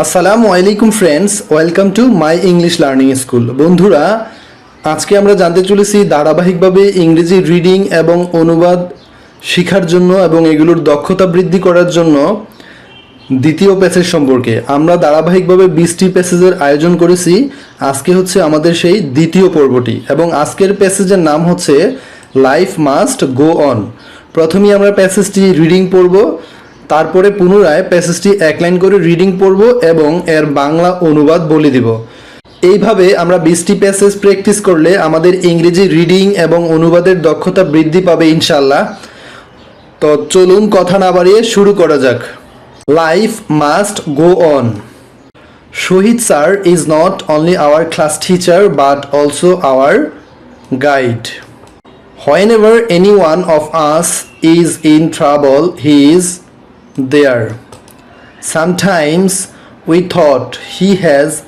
আসসালামু আলাইকুম friends welcome to my English learning school বন্ধুরা আজকে আমরা জানতে চলেছি ধারাবাহিকভাবে ইংরেজি রিডিং এবং অনুবাদ শেখার জন্য এবং এগুলোর দক্ষতা বৃদ্ধি করার জন্য দ্বিতীয় প্যাসেজ সম্পর্কে আমরা ধারাবাহিকভাবে বিশটি প্যাসেজের আয়োজন করেছি আজকে হচ্ছে আমাদের সেই দ্বিতীয় পর্বটি এবং আজকের প্যাসেজের নাম হচ্ছে লাইফ মাস্ট গো অন প্রথমেই আমরা প্যাসেজটি রিডিং পড়ব তারপরে পুনরায় প্যাসেজটি এক লাইন করে রিডিং পড়ব এবং এর বাংলা অনুবাদ বলে দিব এইভাবে আমরা বিশটি প্যাসেজ প্র্যাকটিস করলে আমাদের ইংরেজি রিডিং এবং অনুবাদের দক্ষতা বৃদ্ধি পাবে ইনশাল্লাহ তো চলুন কথা না বাড়িয়ে শুরু করা যাক life must go on Shahid sir is not only our class teacher but also our guide whenever any one of us is in travel he is there. Sometimes we thought he has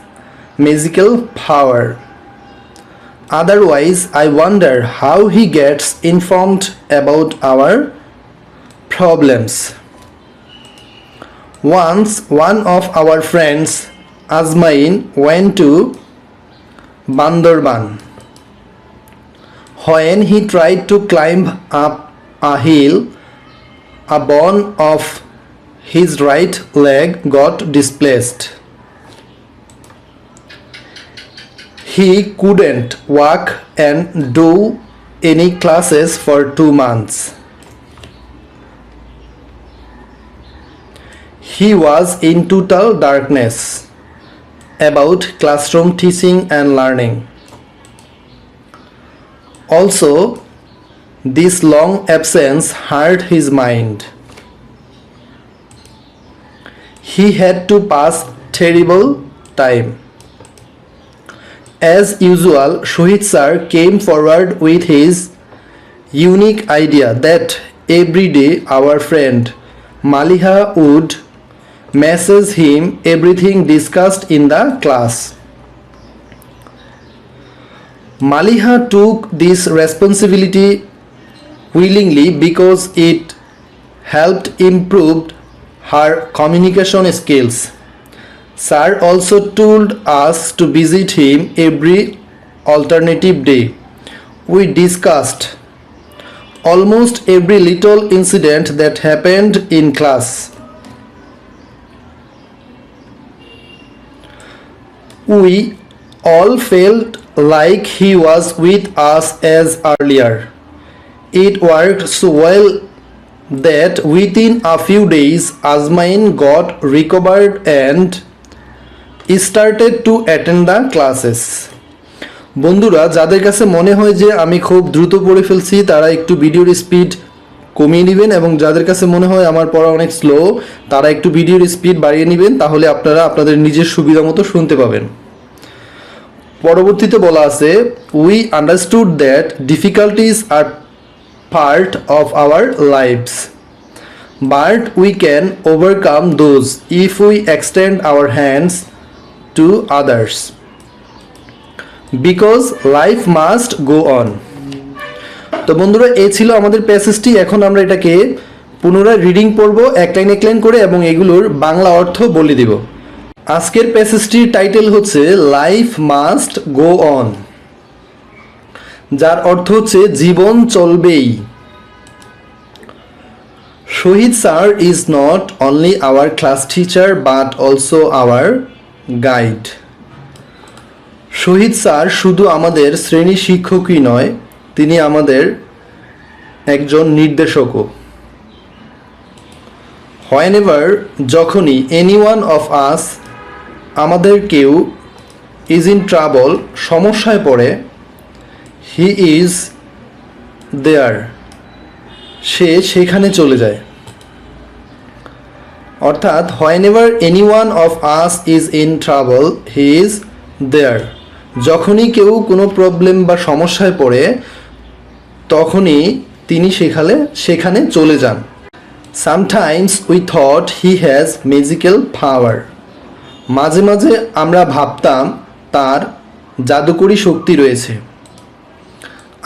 magical power. Otherwise, I wonder how he gets informed about our problems. Once one of our friends, Azmain, went to Bandarban. When he tried to climb up a hill, a bone of his right leg got displaced. He couldn't work and do any classes for two months. He was in total darkness about classroom teaching and learning. Also, this long absence hurt his mind. He had to pass terrible time. As usual, Shohid sir came forward with his unique idea that every day our friend Maliha would message him everything discussed in the class. Maliha took this responsibility willingly because it helped improve her communication skills. Sir also told us to visit him every alternative day. We discussed almost every little incident that happened in class. We all felt like he was with us as earlier. It worked so well that within a few days Azmain got recovered and started to attend the classes. বন্ধুরা যাদের কাছে মনে হয় যে আমি খুব দ্রুত পড়ে ফেলছি তারা একটু ভিডিওর স্পিড কমিয়ে নেবেন এবং যাদের কাছে মনে হয় আমার পড়া অনেক স্লো তারা একটু ভিডিওর স্পিড বাড়িয়ে নেবেন তাহলে আপনারা আপনাদের নিজের সুবিধা মতো শুনতে পাবেন পরবর্তীতে বলা আছে we understood that difficulties are part of our lives. But we can overcome those if we extend our hands to others. Because life must go on তো বন্ধুরা এই ছিল আমাদের প্যাসেজটি এখন আমরা এটাকে পুনরায় রিডিং পড়ব এক লাইন এক লাইন করে এবং এগুলোর বাংলা অর্থ বলে দিব আজকের প্যাসেজটির টাইটেল হচ্ছে লাইফ মাস্ট গো অন যার অর্থ হচ্ছে জীবন চলবেই Shahid sir is not only our class teacher but also our guide Shahid sir শুধু আমাদের শ্রেণী শিক্ষকই নয় তিনি আমাদের একজন নির্দেশকও হোয়েন এভার যখনই এনি ওয়ান অফ আস আমাদের কেউ ইজ ইন ট্রাবল সমস্যায় পড়ে হি ইজ দেয়ার সে সেখানে চলে যায় অর্থাৎ whenever any one of us is in travel he is there যখনই কেউ কোনো প্রবলেম বা সমস্যায় পড়ে তখনই তিনি সেখানে সেখানে চলে যান sometimes we thought he has magical power মাঝে মাঝে আমরা ভাবতাম তার জাদুকরী শক্তি রয়েছে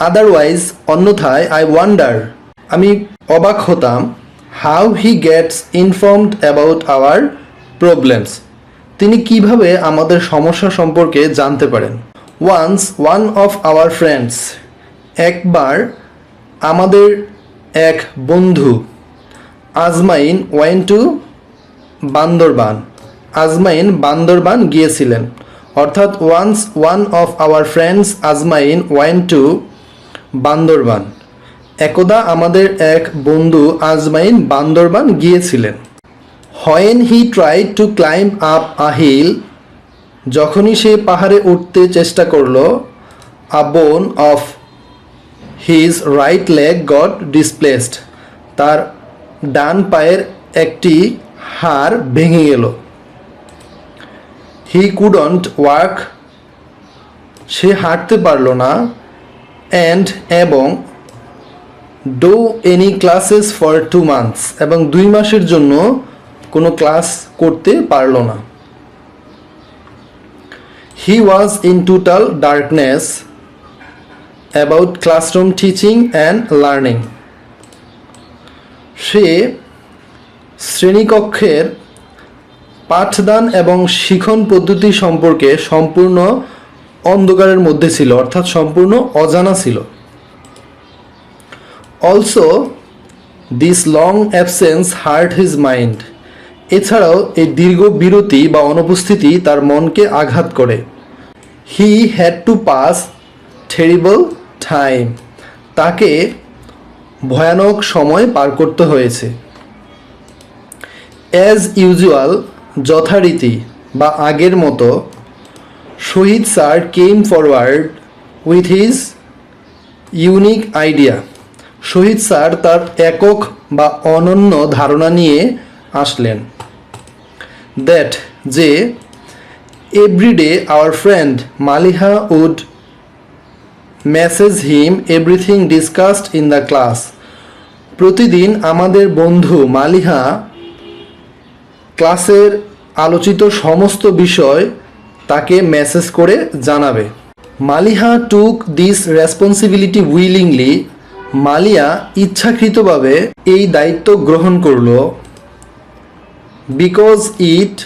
আদারওয়াইজ অন্যথায় আই ওয়ান্ডার আমি অবাক হতাম how he gets informed about our problems তিনি কিভাবে আমাদের সমস্যা সম্পর্কে জানতে পারেন once one of our friends একবার আমাদের এক বন্ধু আজমাইন ওয়াইন টু বান্দরবান আজমাইন বান্দরবান গিয়েছিলেন অর্থাৎ once one of our friends Azmain went to Bandarban একদা আমাদের এক বন্ধু আজমাইন বান্দরবান গিয়েছিলেন when he try to climb up a hill যখনই সে পাহাড়ে উঠতে চেষ্টা করল a bone of his right leg got displaced তার ডান পায়ের একটি হাড় ভেঙে গেল হি কুডন্ট ওয়ার্ক সে হাঁটতে পারল না অ্যান্ড এবং do any classes for two months এবং দুই মাসের জন্য কোনো ক্লাস করতে পারল না he was in total darkness about classroom teaching and learning সে শ্রেণীকক্ষের পাঠদান এবং শিখন পদ্ধতি সম্পর্কে সম্পূর্ণ অন্ধকারের মধ্যে ছিল অর্থাৎ সম্পূর্ণ অজানা ছিল also this long absence hurt his mind এছাড়াও এই দীর্ঘ বিরতি বা অনুপস্থিতি তার মনকে আঘাত করে he had to pass terrible time তাকে ভয়ানক সময় পার করতে হয়েছে অ্যাজ ইউজুয়াল যথারীতি বা আগের মতো Shahid sir came forward with his unique idea Shahid sir তার একক বা অনন্য ধারণা নিয়ে আসলেন দ্যাট যে every day our friend Maliha would message him everything discussed in the class প্রতিদিন আমাদের বন্ধু মালিহা ক্লাসের আলোচিত সমস্ত বিষয় তাকে মেসেজ করে জানাবে Maliha took this responsibility willingly Maliha ইচ্ছাকৃতভাবে এই দায়িত্ব গ্রহণ করল because it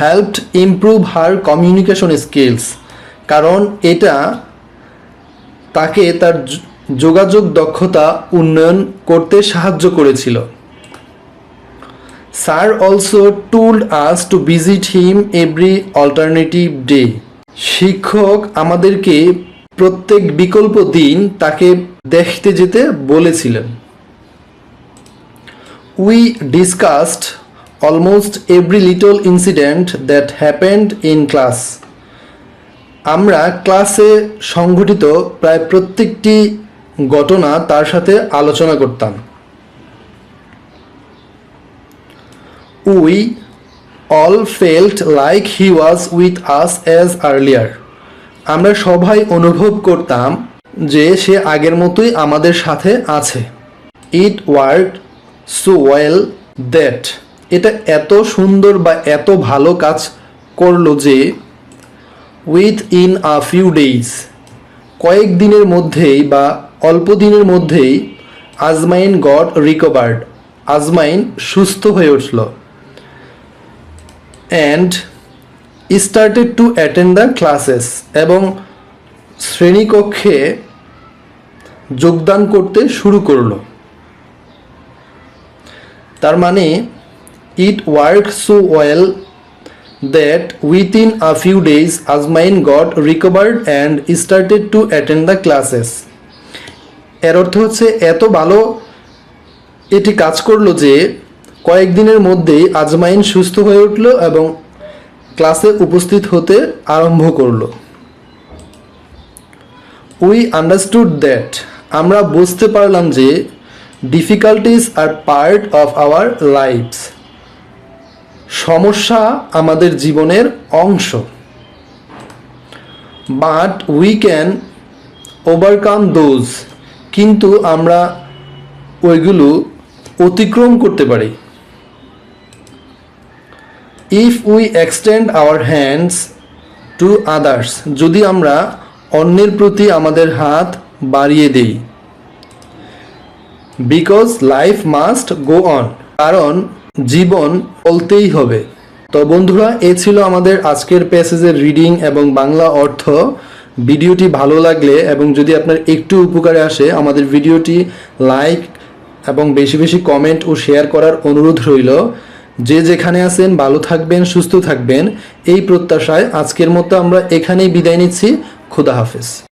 helped improve her communication skills কারণ এটা তাকে তার যোগাযোগ দক্ষতা উন্নয়ন করতে সাহায্য করেছিল sir also told us to visit him every alternative day শিক্ষক আমাদেরকে প্রত্যেক বিকল্প দিন তাকে দেখতে যেতে বলেছিলেন we discussed almost every little incident that happened in class আমরা ক্লাসে সংঘটিত প্রায় প্রত্যেকটি ঘটনা তার সাথে আলোচনা করতাম we all felt like he was with us as earlier আমরা সবাই অনুভব করতাম যে সে আগের মতোই আমাদের সাথে আছে it work so well that এটা এত সুন্দর বা এত ভালো কাজ করলো যে within a few days কয়েক দিনের মধ্যেই বা অল্প দিনের মধ্যেই আজমাইন গড রিকভার্ড আজমাইন সুস্থ হয়ে উঠল and started to attend the classes এবং শ্রেণীকক্ষে যোগদান করতে শুরু করলো তার মানে it work so well that within a few days Azmain got recovered and started to attend the classes এর অর্থ হচ্ছে এত ভালো এটি কাজ করলো যে কয়েকদিনের মধ্যেই আজমাইন সুস্থ হয়ে উঠল এবং ক্লাসে উপস্থিত হতে আরম্ভ করল উই আন্ডারস্টুড দ্যাট আমরা বুঝতে পারলাম যে difficulties are part of our lives সমস্যা আমাদের জীবনের অংশ but we can overcome those কিন্তু আমরা ওইগুলো অতিক্রম করতে পারি if we extend our hands to others যদি আমরা অন্যের প্রতি আমাদের হাত বাড়িয়ে দেই because life must go on কারণ জীবন বলতেই হবে তো বন্ধুরা এ ছিল আমাদের আজকের প্যাসেজের রিডিং এবং বাংলা অর্থ ভিডিওটি ভালো লাগলে এবং যদি আপনার একটু উপকারে আসে আমাদের ভিডিওটি লাইক এবং বেশি বেশি কমেন্ট ও শেয়ার করার অনুরোধ রইল যে যেখানে আছেন ভালো থাকবেন সুস্থ থাকবেন এই প্রত্যাশায় আজকের মতো আমরা এখানেই বিদায় নিচ্ছি খুদা হাফেজ